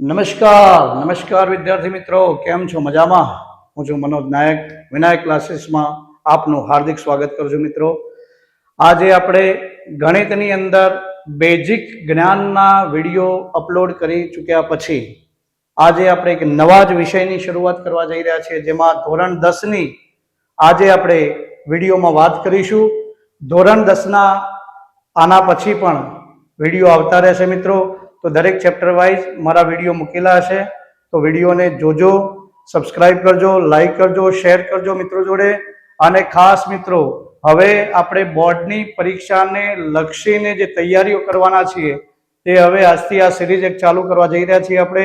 નમસ્કાર નમસ્કાર વિદ્યાર્થી મિત્રો, કેમ છો? મજામાં? હું છું મનોજ નાયક, વિનાયક ક્લાસીસમાં આપનું હાર્દિક સ્વાગત કરું છું મિત્રો. આજે આપણે ગણિતની અંદર બેઝિક જ્ઞાનના વીડિયો અપલોડ કરી ચૂક્યા પછી આજે આપણે એક નવા જ વિષયની શરૂઆત કરવા જઈ રહ્યા છીએ, જેમાં ધોરણ દસની આજે આપણે વિડીયોમાં વાત કરીશું. ધોરણ દસના આના પછી પણ વીડિયો આવતા રહેશે મિત્રો. તો દરેક ચેપ્ટર વાઇઝ મારા વીડિયો મૂકેલા હશે. તો વિડીયોને જોજો સબસ્ક્રાઇબ કરજો લાઈક કરજો શેર કરજો મિત્રો જોડે. અને ખાસ મિત્રો, હવે આપણે બોર્ડની પરીક્ષાને લક્ષીને જે તૈયારીઓ કરવાના છીએ, તે હવે આજથી આ સિરીઝ એક ચાલુ કરવા જઈ રહ્યા છીએ આપણે.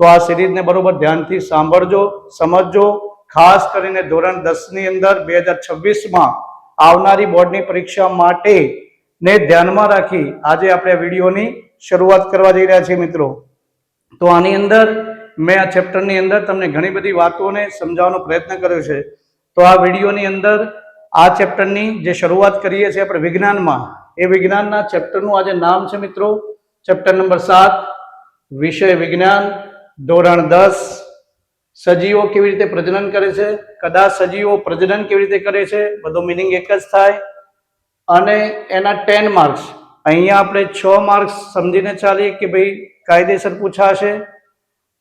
તો આ સિરીઝને બરોબર ધ્યાનથી સાંભળજો, સમજજો. ખાસ કરીને ધોરણ દસની અંદર બે હજાર છવ્વીસમાં આવનારી બોર્ડની પરીક્ષા માટે ને ધ્યાનમાં રાખી આજે આપણે વિડીયોની શરૂઆત કરવા જઈ રહ્યા છીએ મિત્રો. તો આની અંદર મેં આ ચેપ્ટરની અંદર તમને ઘણી બધી વાતોને સમજાવવાનો પ્રયત્ન કર્યો છે. તો આ વિડીયોની અંદર આ ચેપ્ટરની જે શરૂઆત કરીએ છીએ આપણે વિજ્ઞાનમાં, એ વિજ્ઞાનના ચેપ્ટરનું આજે નામ છે મિત્રો. ચેપ્ટર નંબર સાત, વિષય વિજ્ઞાન, ધોરણ દસ. સજીવો કેવી રીતે પ્રજનન કરે છે? કદાચ સજીવો પ્રજનન કેવી રીતે કરે છે? બધો મિનિંગ એક જ થાય. અને એના ટેન માર્ક્સ. અહીંયા આપણે છ માર્ક્સ સમજીને ચાલીએ કે ભાઈ કાયદેસર પૂછાશે.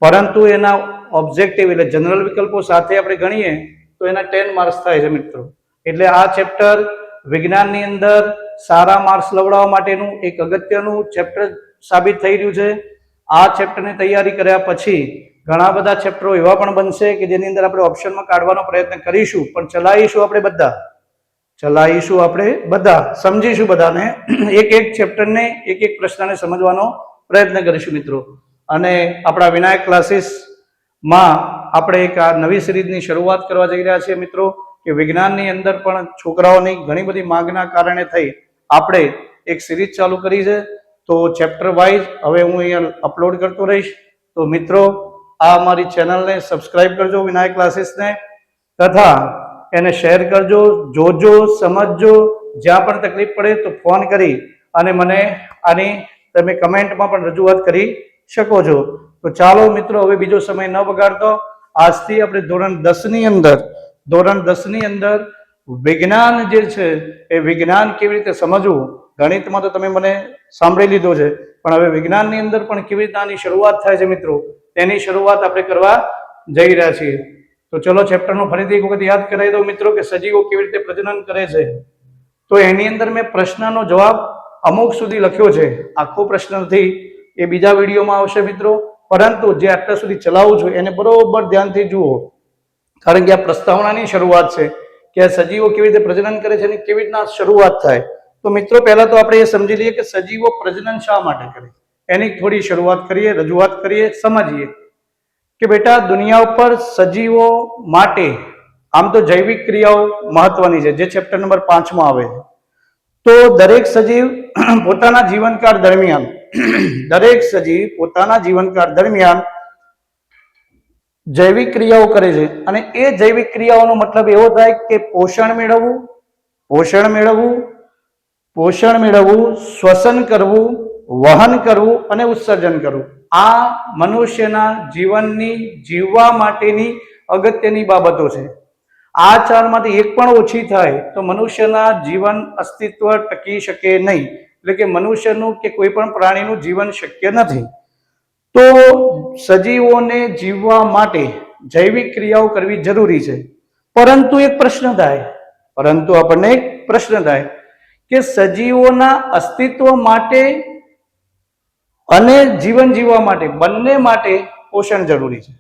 પરંતુ એના ઓબ્જેક્ટિવ એટલે જનરલ વિકલ્પો સાથે આપણે ગણીએ તો એના ટેન માર્ક્સ થાય છે મિત્રો. એટલે આ ચેપ્ટર વિજ્ઞાનની અંદર સારા માર્ક્સ લવડાવવા માટેનું એક અગત્યનું ચેપ્ટર સાબિત થઈ રહ્યું છે. આ ચેપ્ટરની તૈયારી કર્યા પછી ઘણા બધા ચેપ્ટરો એવા પણ બનશે કે જેની અંદર આપણે ઓપ્શનમાં કાઢવાનો પ્રયત્ન કરીશું. પણ ચલાવીશું આપણે બધા. ચલાવીશું આપણે બધા, સમજીશું બધાને. એક એક ચેપ્ટરને, એક એક પ્રશ્નને સમજવાનો પ્રયત્ન કરીશું મિત્રો. અને આપણા વિનાયક ક્લાસીસમાં આપણે એક આ નવી સિરીઝની શરૂઆત કરવા જઈ રહ્યા છીએ મિત્રો, કે વિજ્ઞાનની અંદર પણ છોકરાઓની ઘણી બધી માંગના કારણે થઈ આપણે એક સિરીઝ ચાલુ કરી છે. તો ચેપ્ટર વાઇઝ હવે હું અહીંયા અપલોડ કરતો રહીશ. તો મિત્રો, આ અમારી ચેનલને સબસ્ક્રાઈબ કરજો વિનાયક ક્લાસીસને તથા એને શેર કરજો, જોજો, સમજજો. જ્યાં પણ તકલીફ પડે તો ફોન કરી અને મને આની તમે કમેન્ટમાં પણ રજૂઆત કરી શકો છો. તો ચાલો મિત્રો, હવે બીજો સમય ન બગાડતો. આજથી આપણે ધોરણ દસની અંદર, ધોરણ દસની અંદર વિજ્ઞાન જે છે, એ વિજ્ઞાન કેવી રીતે સમજવું? ગણિતમાં તો તમે મને સાંભળી લીધો છે, પણ હવે વિજ્ઞાનની અંદર પણ કેવી રીતે આની શરૂઆત થાય છે મિત્રો? તેની શરૂઆત આપણે કરવા જઈ રહ્યા છીએ. તો ચલો ચેપ્ટરનું ફરીથી એક વખત યાદ કરાવી દઉં મિત્રો કે સજીવો કેવી રીતે પ્રજનન કરે છે. તો એની અંદર મેં પ્રશ્નનો જવાબ અમુક સુધી લખ્યો છે. આખો પ્રશ્ન નથી એ બીજા વિડીયોમાં આવશે મિત્રો. પરંતુ જે અત્યાર સુધી ચલાવું છું એને બરોબર ધ્યાનથી જુઓ. કારણ કે આ પ્રસ્તાવનાની શરૂઆત છે કે આ સજીવો કેવી રીતે પ્રજનન કરે છે અને કેવી રીતના શરૂઆત થાય. તો મિત્રો પહેલા તો આપણે એ સમજી લઈએ કે સજીવો પ્રજનન શા માટે કરે? એની થોડી શરૂઆત કરીએ, રજૂઆત કરીએ, સમજીએ. કે બેટા, દુનિયા ઉપર સજીવો માટે આમ તો જૈવિક ક્રિયાઓ મહત્વની છે, જે ચેપ્ટર નંબર પાંચમાં આવે તો દરેક સજીવ પોતાના જીવનકાળ દરમિયાન દરેક સજીવ પોતાના જીવનકાળ દરમિયાન જૈવિક ક્રિયાઓ કરે છે અને એ જૈવિક ક્રિયાઓનો મતલબ એવો થાય કે પોષણ મેળવવું પોષણ મેળવવું પોષણ મેળવવું, શ્વસન કરવું, વહન કરવું અને ઉત્સર્જન કરવું. આ મનુષ્યના જીવનની, જીવવા માટેની અગત્યની બાબતો છે. આ ચારમાંથી એક પણ ઓછી થાય તો મનુષ્યના જીવન અસ્તિત્વ ટકી શકે નહીં. એટલે કે મનુષ્યનું કે કોઈ પણ પ્રાણીનું જીવન શક્ય નથી. તો સજીવોને જીવવા માટે જૈવિક ક્રિયાઓ કરવી જરૂરી છે. પરંતુ એક પ્રશ્ન થાય. પરંતુ આપણને એક પ્રશ્ન થાય કે સજીવોના અસ્તિત્વ માટે અને જીવન જીવવા માટે બંને માટે પોષણ જરૂરી છે.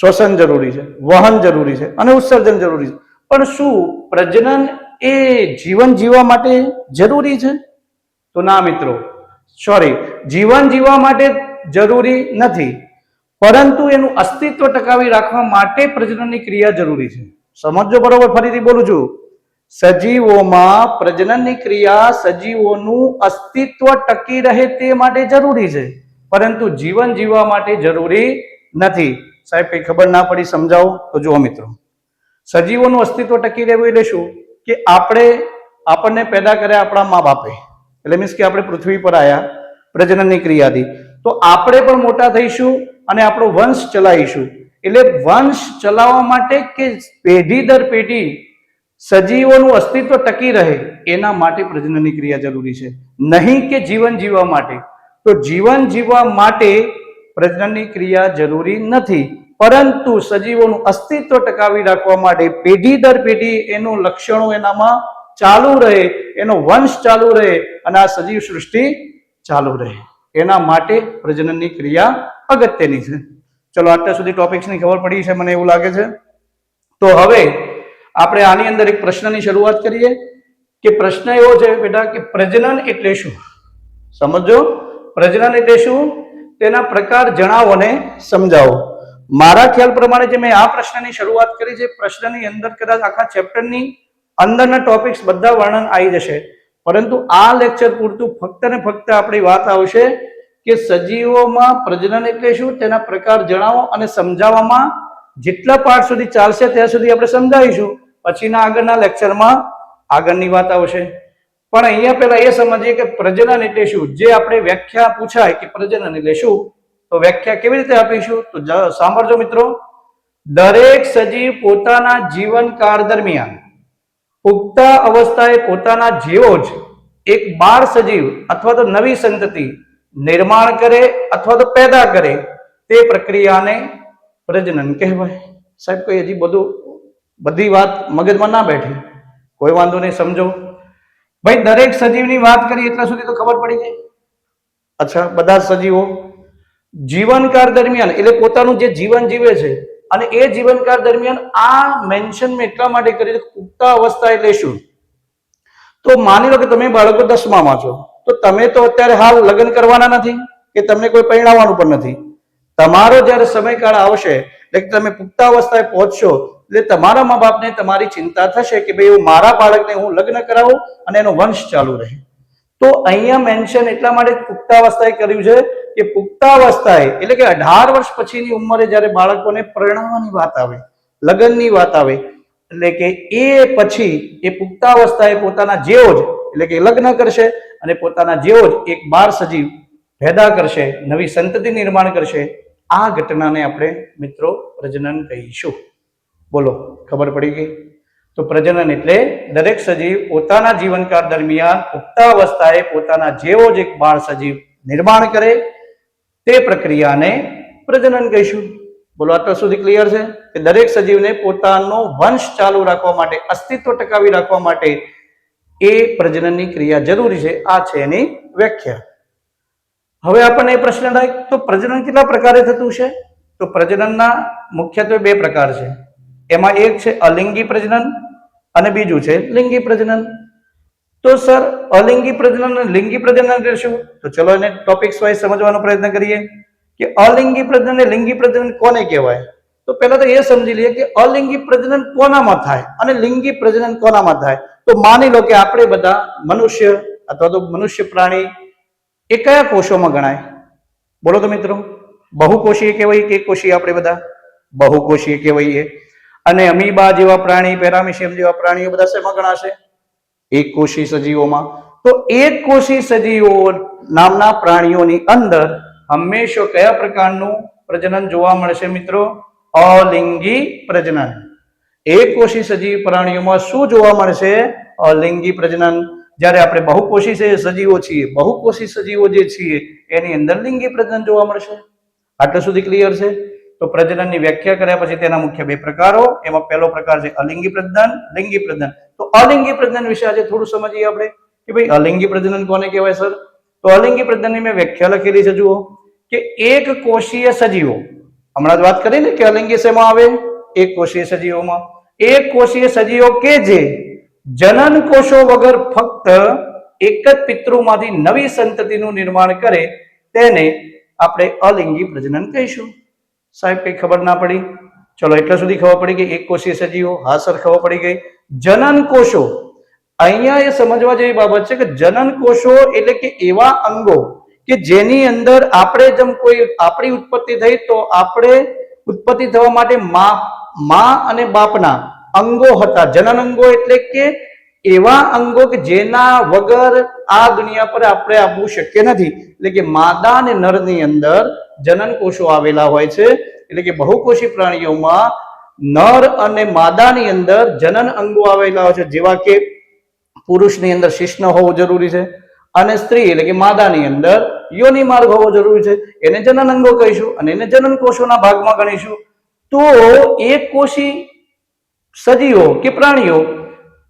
શ્વસન જરૂરી છે, વહન જરૂરી છે અને ઉત્સર્જન જરૂરી છે. પણ શું પ્રજનન એ જીવન જીવવા માટે જરૂરી છે? તો ના મિત્રો સોરી જીવન જીવવા માટે જરૂરી નથી. પરંતુ એનું અસ્તિત્વ ટકાવી રાખવા માટે પ્રજનનની ક્રિયા જરૂરી છે. સમજો બરોબર, ફરીથી બોલું છું. સજીવોમાં પ્રજનનની ક્રિયા સજીવોનું અસ્તિત્વ ટકી રહે તે માટે જરૂરી છે. પરંતુ જીવન જીવવા માટે જરૂરી નથી. સાહેબ, કઈ ખબર ના પડી, સમજાવો? તો જુઓ મિત્રો. સજીવોનું અસ્તિત્વ ટકી રહેવું એટલે શું? કે આપણે, આપણને પેદા કર્યા આપણા મા બાપે. એટલે મીન્સ કે આપણે પૃથ્વી પર આવ્યા પ્રજનનની ક્રિયાથી. તો આપણે પણ મોટા થઈશું અને આપણો વંશ ચલાવીશું. એટલે વંશ ચલાવવા માટે કે પેઢી દર પેઢી સજીવોનું અસ્તિત્વ ટકી રહે, એના માટે પ્રજનનની ક્રિયા જરૂરી છે. નહીં કે જીવન જીવવા માટે. તો જીવન જીવવા માટે પ્રજનનની ક્રિયા જરૂરી નથી. પરંતુ સજીવોનું અસ્તિત્વ ટકાવી રાખવા માટે પેઢી દર પેઢી એનું લક્ષણો એનામાં ચાલુ રહે, એનો વંશ ચાલુ રહે અને આ સજીવ સૃષ્ટિ ચાલુ રહે. એના માટે પ્રજનનની ક્રિયા અગત્યની છે. ચલો અત્યાર સુધી ટોપિક્સની ખબર પડી છે, મને એવું લાગે છે. તો હવે આપણે આની અંદર એક પ્રશ્નની શરૂઆત કરીએ કે પ્રશ્ન એવો છે બેટા કે પ્રજનન એટલે શું? સમજો પ્રજનન એટલે શું? તેના પ્રકાર જણાવો અને સમજાવો. મારા ખ્યાલ પ્રમાણે જે મેં આ પ્રશ્નની શરૂઆત કરી છે, પ્રશ્નની અંદર કદાચ આખા ચેપ્ટરની અંદરના ટોપિક્સ બધા વર્ણન આવી જશે. પરંતુ આ લેક્ચર પૂરતું ફક્ત ને ફક્ત આપણી વાત આવશે કે સજીવોમાં પ્રજનન એટલે શું, તેના પ્રકાર જણાવો અને સમજાવવામાં જેટલા પાઠ સુધી ચાલશે ત્યાં સુધી આપણે સમજાવીશું. પછીના આગળના લેક્ચરમાં આગળની વાત આવશે. પણ અહીંયા પહેલા એ સમજીએ કે પ્રજનન એટલે શું? જે આપણે વ્યાખ્યા પૂછાય કે પ્રજનન એટલે શું, તો વ્યાખ્યા કેવી રીતે આપીશું? તો સાંભળજો મિત્રો. દરેક સજીવ પોતાના જીવનકાળ દરમિયાન પુખ્તા અવસ્થાએ પોતાના જેવો જ એક બાળ સજીવ અથવા તો નવી સંતતિ નિર્માણ કરે અથવા તો પેદા કરે તે પ્રક્રિયાને પ્રજનન કહેવાય. સાહેબ, કોઈ હજી બધું બધી વાત મગજમાં ના બેઠી. કોઈ વાંધો નહીં, સમજો. ભાઈ, દરેક સજીવની વાત કરી એટલા સુધી તો ખબર પડી ગઈ. અચ્છા, બધા સજીવો. જીવનકાળ દરમિયાન, એટલે પોતાનું જે જીવન જીવે છે, અને એ જીવનકાળ દરમિયાન આ મેન્શન મેં એટલા માટે કરી છે અવસ્થા એટલે શું? તો માની લો કે તમે બાળકો દસમામાં છો, તો તમે તો અત્યારે હાલ લગ્ન કરવાના નથી કે તમને કોઈ પરિણાવવાનું પણ નથી. તમારો જ્યારે સમયકાળ આવશે એટલે તમે પુખ્તાવસ્થાએ પહોંચશો, એટલે તમારા મા બાપને તમારી ચિંતા થશે કે ભાઈ હું મારા બાળકને હું લગ્ન કરાવું અને એનો વંશ ચાલુ રહે. તો અહીંયા મેન્શન એટલા માટે પુખ્તાવસ્થાએ કર્યું છે કે પુખ્તાવસ્થાએ એટલે કે અઢાર વર્ષ પછીની ઉંમરે જ્યારે બાળકોને પરણાવવાની વાત આવે, લગ્નની વાત આવે, એટલે કે એ પછી એ પુખ્તાવસ્થાએ પોતાના જેવો જ, એટલે કે લગ્ન કરશે અને પોતાના જેવો જ એક બાળ સજીવ પેદા કરશે, નવી સંતતિ નિર્માણ કરશે આ ઘટનાને આપણે મિત્રો પ્રજનન કહીશું. બોલો, ખબર પડી ગઈ? તો પ્રજનન એટલે દરેક સજીવ પોતાના જીવનકાળ દરમિયાન પુખ્તાવસ્થાએ પોતાના જેવો જ એક બાળ સજીવ નિર્માણ કરે, તે પ્રક્રિયાને પ્રજનન કહીશું. બોલો અત્યાર સુધી ક્લિયર છે? કે દરેક સજીવને પોતાનો વંશ ચાલુ રાખવા માટે, અસ્તિત્વ ટકાવી રાખવા માટે એ પ્રજનનની ક્રિયા જરૂરી છે. આ છે એની વ્યાખ્યા. હવે આપણને એ પ્રશ્ન થાય, તો પ્રજનન કેટલા પ્રકારે થતું છે? તો પ્રજનનના મુખ્યત્વે બે પ્રકાર છે. એમાં એક છે અલિંગી પ્રજનન અને બીજું છે લિંગી પ્રજનન. તો સર, અલિંગી પ્રજનન અને લિંગી પ્રજનન એટલે શું? તો ચલો એને ટોપિક્સ વાઇઝ સમજવાનો પ્રયત્ન કરીએ કે અલિંગી પ્રજનન લિંગી પ્રજનન કોને કહેવાય? તો પહેલા તો એ સમજી લઈએ કે અલિંગી પ્રજનન કોનામાં થાય અને લિંગી પ્રજનન કોનામાં થાય? તો માની લો કે આપણે બધા મનુષ્ય અથવા તો મનુષ્ય પ્રાણી એ કયા કોષોમાં ગણાય? બોલો તો મિત્રો. બહુકોષીય કહેવાય કે કોષીય આપણે બધા? બહુકોષીય કહેવાઈએ અને અમીબા જેવા પ્રાણી, પેરામિશિયમ જેવા પ્રાણીઓ બધા શેમાં ગણાશે? એક કોષી સજીવોમાં. તો એક કોષી સજીવો નામના પ્રાણીઓની અંદર હંમેશા કયા પ્રકારનું પ્રજનન જોવા મળશે મિત્રો? અલિંગી પ્રજનન. એક કોષી સજીવ પ્રાણીઓમાં શું જોવા મળશે? અલિંગી પ્રજનન. જ્યારે આપણે બહુકોષી છે સજીવો છીએ બહુકોષી સજીવો જે છીએ, એની અંદર લિંગી પ્રજનન જોવા મળશે. આટલું સુધી ક્લિયર છે? તો પ્રજનનની વ્યાખ્યા કર્યા પછી તેના મુખ્ય બે પ્રકારો, એમાં પહેલો પ્રકાર છે અલિંગી પ્રજનન, લિંગી પ્રજનન. તો અલિંગી પ્રજનન વિશે આજે થોડું સમજીએ આપણે કે ભાઈ અલિંગી પ્રજનન કોને કહેવાય, સર? તો અલિંગી પ્રજનનની મેં વ્યાખ્યા લખેલી છે, જુઓ, કે એક કોષીય સજીવો, હમણાં જ વાત કરી ને કે અલિંગી શેમાં આવે? એક કોષીય સજીવોમાં. એક કોષીય સજીવો કે જે જનન કોષો વગર ફક્ત એક જ પિતૃમાંથી નવી સંતતિનું નિર્માણ કરે, તેને આપણે અલિંગી પ્રજનન કહીશું. સાહેબ, કઈ ખબર ના પડી? ચલો, એટલા સુધી ખબર પડી ગઈ એક કોષીય સજીવો, હા સર, ખબર પડી ગઈ. જનન કોષો, અહીંયા એ સમજવા જેવી બાબત છે કે જનન કોષો એટલે કે એવા અંગો કે જેની અંદર આપણે જેમ કોઈ આપણી ઉત્પત્તિ થઈ તો આપણે ઉત્પત્તિ થવા માટે મા મા અને બાપના અંગો હતા. જનન અંગો એટલે કે એવા અંગો કે જેના વગર આ દુનિયા પર આપણે આવવું શક્ય નથી. એટલે કે માદા અને નરની અંદર જનન કોષો આવેલા હોય છે. એટલે કે બહુકોષી પ્રાણીઓમાં નર અને માદાની અંદર જનન અંગો આવેલા હોય છે. જેવા કે પુરુષની અંદર શિષ્ણ હોવું જરૂરી છે અને સ્ત્રી એટલે કે માદાની અંદર યોની માર્ગ હોવો જરૂરી છે. એને જનન અંગો કહીશું અને એને જનન કોષોના ભાગમાં ગણીશું. તો એક કોષી સજીવો કે પ્રાણીઓ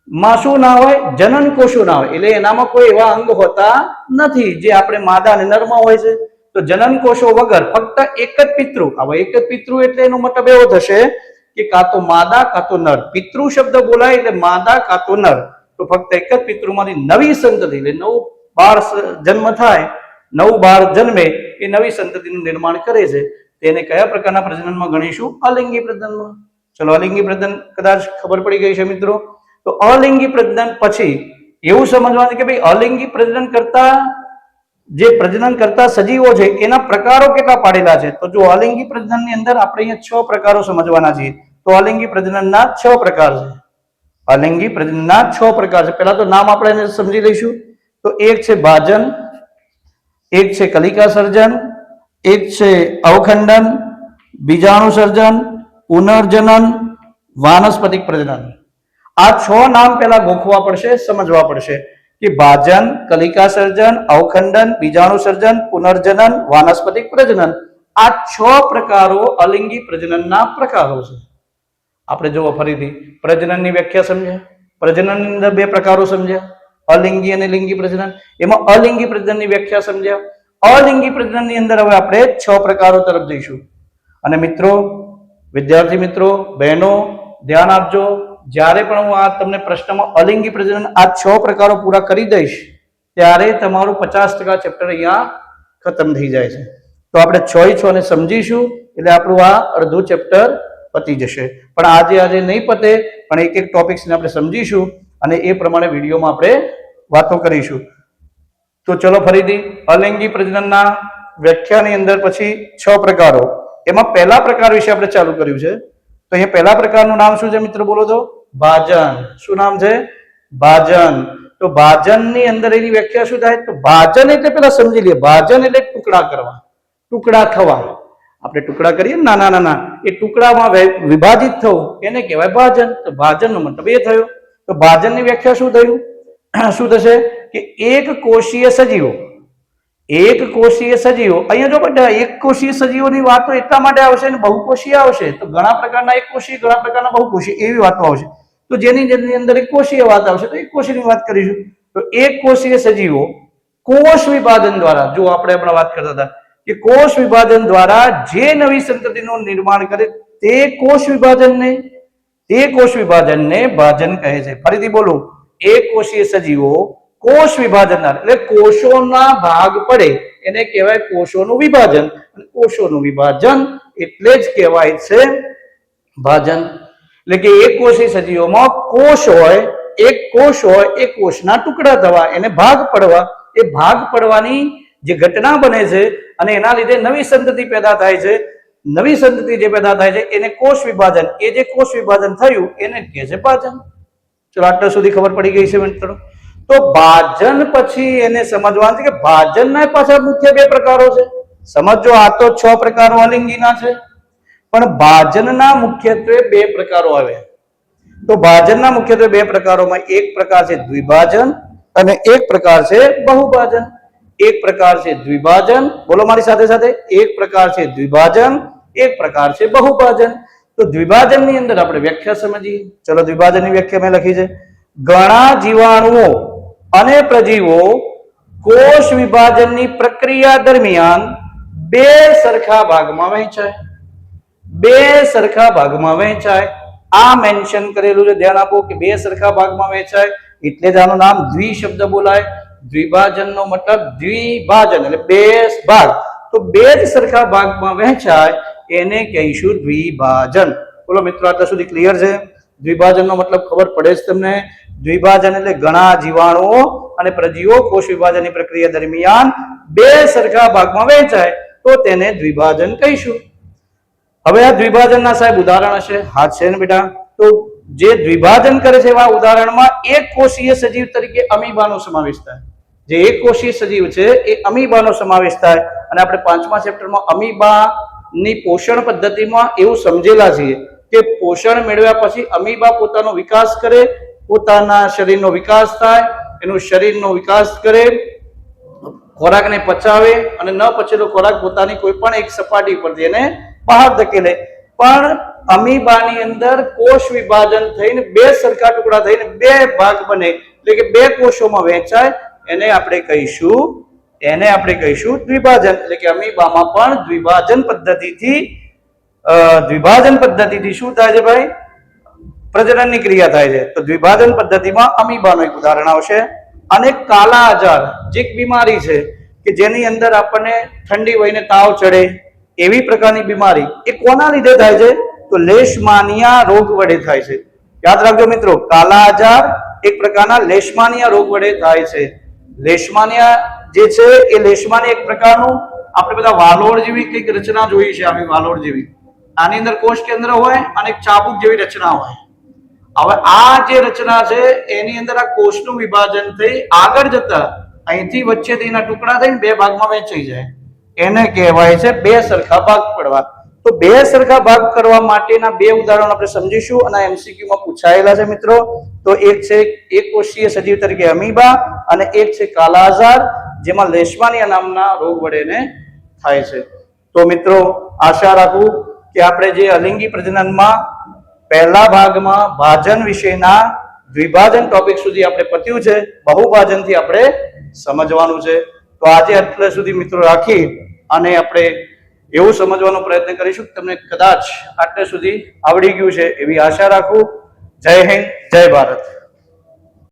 માં શું ના હોય, જનન કોષો ના હોય, એટલે એનામાં કોઈ એવા અંગ હોતા નથી જે આપણે માદા અને નરમાં હોય છે. તો જનન કોષો વગર ફક્ત એક જ પિતૃ, હવે એક જ પિતૃ એટલે એનો મતલબ એવો થશે કે કાં તો માદા, કાં તો નર. પિતૃ શબ્દ બોલાય એટલે માદા, કાં તો નર. તો ફક્ત એક જ પિતૃમાંથી નવી સંતતિ, એટલે નવું બાળ જન્મ થાય, નવું બાળ જન્મે, એ નવી સંતતિનું નિર્માણ કરે છે. તેને કયા પ્રકારના પ્રજનનમાં ગણીશું? અલિંગી પ્રજનનમાં. ચલો, અલિંગી પ્રજનન કદાચ ખબર પડી ગઈ છે મિત્રો. તો અલિંગી પ્રજનન પછી એવું સમજવાનું કે ભાઈ અલિંગી પ્રજનન કરતા, જે પ્રજનન કરતા સજીવો છે, એના પ્રકારો કેટલા પાડેલા છે? તો જો અલિંગી પ્રજનનની અંદર આપણે અહીંયા છ પ્રકારો સમજવાના છીએ. તો અલિંગી પ્રજનનના છ પ્રકાર છે. અલિંગી પ્રજનનના છ પ્રકાર છે. પહેલા તો નામ આપણે એને સમજી લઈશું. તો એક છે ભાજન, એક છે કલિકા સર્જન એક છે અવખંડન બીજાણુ સર્જન પુનર્જનન વાનસ્પતિક પ્રજનન. આ છ નામ પહેલા ગોખવા પડશે, સમજવા પડશે કે ભાજન, કલિકા સર્જન, અવખંડન, બીજાણુ સર્જન, પુનર્જનન, વાનસ્પતિક પ્રજનન. આ છ પ્રકારો અલિંગી પ્રજનનના પ્રકારો છે. આપણે જુઓ ફરીથી. પ્રજનનની વ્યાખ્યા સમજ્યા? પ્રજનનની અંદર બે પ્રકારો સમજ્યા. અલિંગી અને લિંગી પ્રજનન. એમાં અલિંગી પ્રજનનની વ્યાખ્યા સમજ્યા. અલિંગી પ્રજનનની અંદર હવે આપણે છ પ્રકારો તરફ જઈશું. અને મિત્રો વિદ્યાર્થી મિત્રો, બહેનો, ધ્યાન આપજો. જ્યારે પણ હું આ તમને પ્રશ્નમાં અલિંગી પ્રજનન આ છ પ્રકારો પૂરા કરી દઈશ, ત્યારે તમારું પચાસ ટકા ચેપ્ટર અહીંયા ખતમ થઈ જાય છે. તો આપણે છ છ ને સમજીશું, એટલે આપણું આ અડધું ચેપ્ટર પતી જશે. પણ આજે આજે નહીં પતે, પણ એક એક ટોપિક્સને આપણે સમજીશું અને એ પ્રમાણે વિડીયોમાં આપણે વાતો કરીશું. તો ચલો ફરીથી, અલિંગી પ્રજનનના વ્યાખ્યાની અંદર પછી છ પ્રકારો. એમાં પહેલા પ્રકાર વિશે આપણે ચાલુ કર્યું છે. તો અહીંયા પહેલા પ્રકારનું નામ શું છે મિત્રો? બોલો તો. ભાજન. શું નામ છે? ભાજન. તો ભાજનની અંદર એની વ્યાખ્યા શું થાય? તો ભાજન એટલે પેલા સમજી લઈએ ભાજન એટલે ટુકડા કરવા. ટુકડા થવા. આપણે ટુકડા કરીએ નાના નાના. એ ટુકડામાં વિભાજિત થવું. એને કહેવાય ભાજન. તો ભાજનનો મતલબ એ થયો. તો ભાજનની વ્યાખ્યા શું થયું? શું થશે? કે એક કોષીય સજીવો એક કોષીય સજીવો, અહીંયા જો બધા એક કોષીય સજીવોની વાતો એટલા માટે આવશે ને બહુકોષીય આવશે, તો ઘણા પ્રકારના એક કોષીય ઘણા પ્રકારના બહુકોષીય એવી વાતો આવશે. તો જેની જેની અંદર એક કોષીય વાત આવશે, તો એક કોષીયની વાત કરીશું. તો એક કોષીય સજીવો કોષ વિભાજન દ્વારા, જો આપણે હમણાં વાત કરતા હતા, કે કોષ વિભાજન દ્વારા જે નવી સંતતિનું નિર્માણ કરે તે કોષ વિભાજનને, તે કોષ વિભાજનને ભાજન કહે છે. ફરીથી બોલો, એક કોષીય સજીવો કોષ વિભાજનના એટલે કોષોના ભાગ પડે એને કહેવાય કોષોનું વિભાજન. કોષોનું વિભાજન એટલે જ કહેવાય છે ભાજન. એટલે કે એક કોષી સજીવોમાં કોષ હોય, એક કોષ હોય એ કોષના ટુકડા થવા, એને ભાગ પડવા. એ ભાગ પડવાની જે ઘટના બને છે અને એના લીધે નવી સંતતિ પેદા થાય છે. નવી સંતતિ જે પેદા થાય છે, એને કોષ વિભાજન. એ જે કોષ વિભાજન થયું, એને કહે છે ભાજન. ચલો, આટલા સુધી ખબર પડી ગઈ છે મિત્રો. તો ભાજન પછી એને સમજવાનું છે કે ભાજનના પાછા મુખ્ય બે પ્રકારો છે. સમજો આ તો છ પ્રકારો અલિંગીના છે. પણ ભાજનના મુખ્યત્વે બે પ્રકારો આવે. તો ભાજનના મુખ્યત્વે બે પ્રકારોમાં એક પ્રકાર છે દ્વિભાજન અને એક પ્રકાર છે બહુભાજન. એક પ્રકાર છે દ્વિભાજન, બોલો મારી સાથે સાથે. એક પ્રકાર છે દ્વિભાજન, એક પ્રકાર છે બહુભાજન. તો દ્વિભાજનની અંદર આપણે વ્યાખ્યા સમજીએ. ચલો દ્વિભાજનની વ્યાખ્યા મેં લખી છે. ઘણા જીવાણુઓ અને પ્રજીવો કોષ વિભાજનની પ્રક્રિયા દરમિયાન બે સરખા ભાગમાં વહેંચાય. બે સરખા ભાગમાં વહેંચાય. આ મેન્શન કરેલું છે, ધ્યાન આપો કે બે સરખા ભાગમાં વહેંચાય. એટલે જ આનું નામ દ્વિ શબ્દ બોલાય. દ્વિભાજનનો મતલબ દ્વિભાજન એટલે બે ભાગ. તો બે જ સરખા ભાગમાં વહેંચાય, એને કહીશું દ્વિભાજન. બોલો મિત્રો, આટલા સુધી ક્લિયર છે? દ્વિભાજનનો મતલબ ખબર પડે છે તમને. દ્વિભાજન એટલે ઘણા જીવાણુઓ અને પ્રજીવો કોષ વિભાજનની પ્રક્રિયા દરમિયાન બે સરખા ભાગમાં વહેંચાય, તો તેને દ્વિભાજન કહીશું. હવે આ દ્વિભાજનના સાહેબ ઉદાહરણ હશે. હાથ છે ને બેટા? તો જે દ્વિભાજન કરે છે એવા ઉદાહરણમાં એક કોષીય સજીવ તરીકે અમીબાનો સમાવેશ થાય. જે એક કોષીય સજીવ છે એ અમીબાનો સમાવેશ થાય. અને આપણે પાંચમા ચેપ્ટરમાં અમીબાની પોષણ પદ્ધતિમાં એવું સમજેલા છીએ કે પોષણ મેળવ્યા પછી અમીબા પોતાનો વિકાસ કરે પોતાના શરીરનો વિકાસ થાય, એનું શરીરનો વિકાસ કરે, ખોરાકને પચાવે અને ન પચેલો ખોરાક પોતાની કોઈ પણ એક સપાટી પરથી એને બહાર ધકેલે. પણ અમીબાની અંદર કોષ વિભાજન થઈને બે સરખા ટુકડા થઈને બે ભાગ બને, એટલે કે બે કોષોમાં વહેંચાય, એને આપણે કહીશું, એને આપણે કહીશું દ્વિભાજન, એટલે કે અમીબામાં પણ દ્વિભાજન પદ્ધતિથી દ્વિભાજન પદ્ધતિથી શું થાય છે ભાઈ? પ્રજનનની ક્રિયા થાય છે. તો દ્વિભાજન પદ્ધતિમાં અમીબાનું એક ઉદાહરણ આવશે. અને કાલા આજાર, જે એક બીમારી છે કે જેની અંદર આપણને ઠંડી વહીને તાવ ચડે એવી પ્રકારની બીમારી એ કોના લીધે થાય છે? તો લેશમાનિયા રોગ વડે થાય છે. યાદ રાખજો મિત્રો, કાલા આજાર એક પ્રકારના લેશમાનિયા રોગ વડે થાય છે. લેશમાનિયા જે છે એ લેશમાની એક પ્રકારનું આપણે બધા વાલોળ જેવી કંઈક રચના જોઈ છે, આવી વાલોળ જેવી. આની અંદર કોષ કેન્દ્ર હોય અને એક ચાબુક જેવી રચના હોય. હવે આ જે રચના છે, એની અંદર આ કોષનું વિભાજન થઈ આગળ જતા અહીંથી વચ્ચેથી એના ટુકડા થઈને બે ભાગમાં વહેંચાઈ જાય. એને કહેવાય છે બે સરખા ભાગ પડવા. તો બે સરખા ભાગ કરવા માટેના બે ઉદાહરણો આપણે સમજીશું અને એમસીક્યુ માં પૂછાયેલા છે મિત્રો. તો એક છે એક કોષીય સજીવ તરીકે અમીબા અને એક છે કાલાઝાર જેમાં લેશમાનિયા નામના રોગ વડે થાય છે. તો મિત્રો, આશા રાખું કે આપણે જે અલિંગી પ્રજનનમાં પહેલા ભાગમાં ભાજન વિશેના દ્વિભાજન ટોપિક સુધી આપણે પત્યું છે. બહુભાજનથી આપણે સમજવાનું છે. તો આજે એટલે સુધી મિત્રો રાખી અને આપણે એવું સમજવાનો પ્રયત્ન કરીશું કે તમને કદાચ આટલે સુધી આવડી ગયું છે એવી આશા રાખું. જય હિન્દ, જય ભારત.